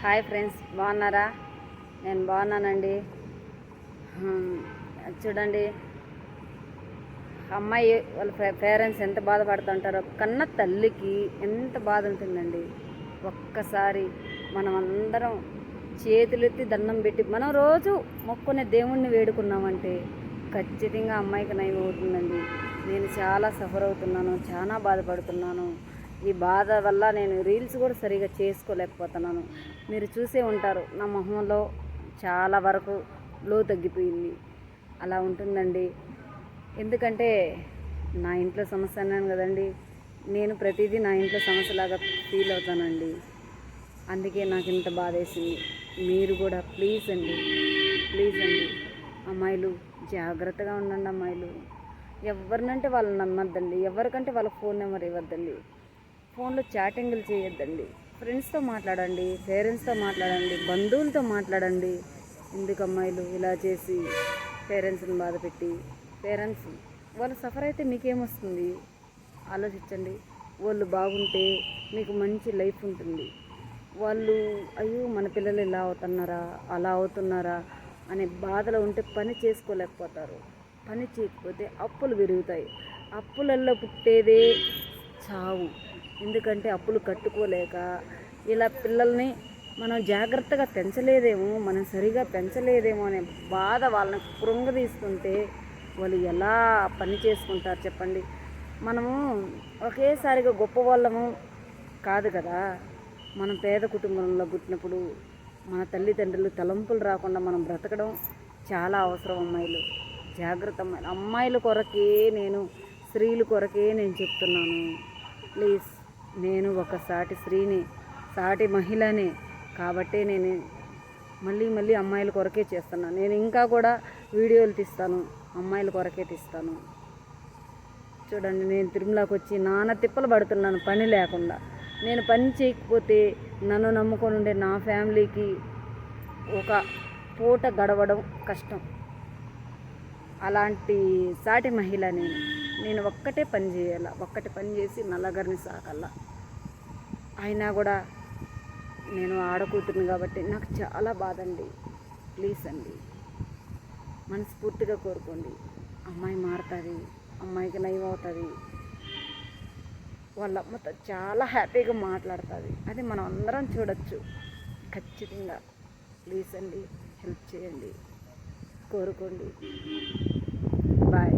Hi friends బాగున్నారా? నేను బాగున్నానండి. చూడండి. అమ్మాయి వాళ్ళ పేరెంట్స్ ఎంత బాధపడుతుంటారో కన్న తల్లికి ఎంత బాధ ఉంటుందండి. ఒక్కసారి మనం అందరం చేతులెత్తి దండం పెట్టి మనం రోజు మొక్కునే దేవుణ్ణి వేడుకున్నామంటే ఖచ్చితంగా అమ్మాయికి నయం అవుతుందండి. నేను చాలా సఫర్ అవుతున్నాను చాలా బాధపడుతున్నాను. ఈ బాధ వల్ల నేను రీల్స్ కూడా సరిగా చేసుకోలేకపోతున్నాను. మీరు చూసే ఉంటారు నా మొహంలో చాలా వరకు లో తగ్గిపోయింది. అలా ఉంటుందండి. ఎందుకంటే నా ఇంట్లో సమస్య అన్నాను కదండి నేను ప్రతిదీ నా ఇంట్లో సమస్యలాగా ఫీల్ అవుతానండి. అందుకే నాకు ఇంత బాధ వేసింది. మీరు కూడా ప్లీజ్ అండి ప్లీజ్ అండి. అమ్మాయిలు జాగ్రత్తగా ఉండండి అమ్మాయిలు. ఎవరినంటే వాళ్ళని నమ్మద్దండి ఎవరికంటే వాళ్ళ ఫోన్ నెంబర్ ఇవ్వద్దండి. ఫోన్లో చాటింగ్లు చేయొద్దండి. ఫ్రెండ్స్తో మాట్లాడండి పేరెంట్స్తో మాట్లాడండి బంధువులతో మాట్లాడండి. ఎందుకు అమ్మాయిలు ఇలా చేసి పేరెంట్స్ని బాధపెట్టి పేరెంట్స్ వాళ్ళు సఫర్ అయితే మీకేమొస్తుంది? ఆలోచించండి. వాళ్ళు బాగుంటే మీకు మంచి లైఫ్ ఉంటుంది. వాళ్ళు అయ్యో మన పిల్లలు ఇలా అవుతున్నారా అలా అవుతున్నారా అనే బాధలో ఉంటే పని చేసుకోలేకపోతారు. పని చేయకపోతే అప్పులు పెరుగుతాయి. అప్పులలో పుట్టేదే చావు. ఎందుకంటే అప్పులు కట్టుకోలేక ఇలా పిల్లల్ని మనం జాగ్రత్తగా పెంచలేదేమో మనం సరిగా పెంచలేదేమో అనే బాధ వాళ్ళని కృంగదీస్తుంటే వాళ్ళు ఎలా పని చేసుకుంటారు చెప్పండి? మనము ఒకేసారిగా గొప్ప వాళ్ళము కాదు కదా. మనం పేద కుటుంబంలో పుట్టినప్పుడు మన తల్లిదండ్రులు తలంపులు రాకుండా మనం బ్రతకడం చాలా అవసరం అమ్మాయిలు. జాగ్రత్త అమ్మాయిలు అమ్మాయిల కొరకే నేను స్త్రీల కొరకే నేను చెప్తున్నాను. ప్లీజ్. నేను ఒక సాటి స్త్రీని సాటి మహిళని కాబట్టి నేను మళ్ళీ మళ్ళీ అమ్మాయిల కొరకే చేస్తున్నాను నేను ఇంకా కూడా వీడియోలు తీస్తాను అమ్మాయిల కొరకే తీస్తాను. చూడండి నేను తిరుమలకి వచ్చి నాన్న తిప్పలు పడుతున్నాను పని లేకుండా. నేను పని చేయకపోతే నన్ను నమ్ముకొని ఉండే నా ఫ్యామిలీకి ఒక పూట గడవడం కష్టం. అలాంటి సాటి మహిళని నేను ఒక్కటే పని చేయాల? ఒక్కటే పని చేసి నల్లగారిని సాకల్లా అయినా కూడా నేను ఆడకూతురుని కాబట్టి నాకు చాలా బాధ అండి ప్లీజ్ అండి మనస్ఫూర్తిగా కోరుకోండి. అమ్మాయి మారుతుంది అమ్మాయికి నయం అవుతుంది. వాళ్ళ అమ్మతో చాలా హ్యాపీగా మాట్లాడుతుంది. అది మనం అందరం చూడొచ్చు. ఖచ్చితంగా. ప్లీజ్ అండి హెల్ప్ చేయండి. కోరుకోండి. బాయ్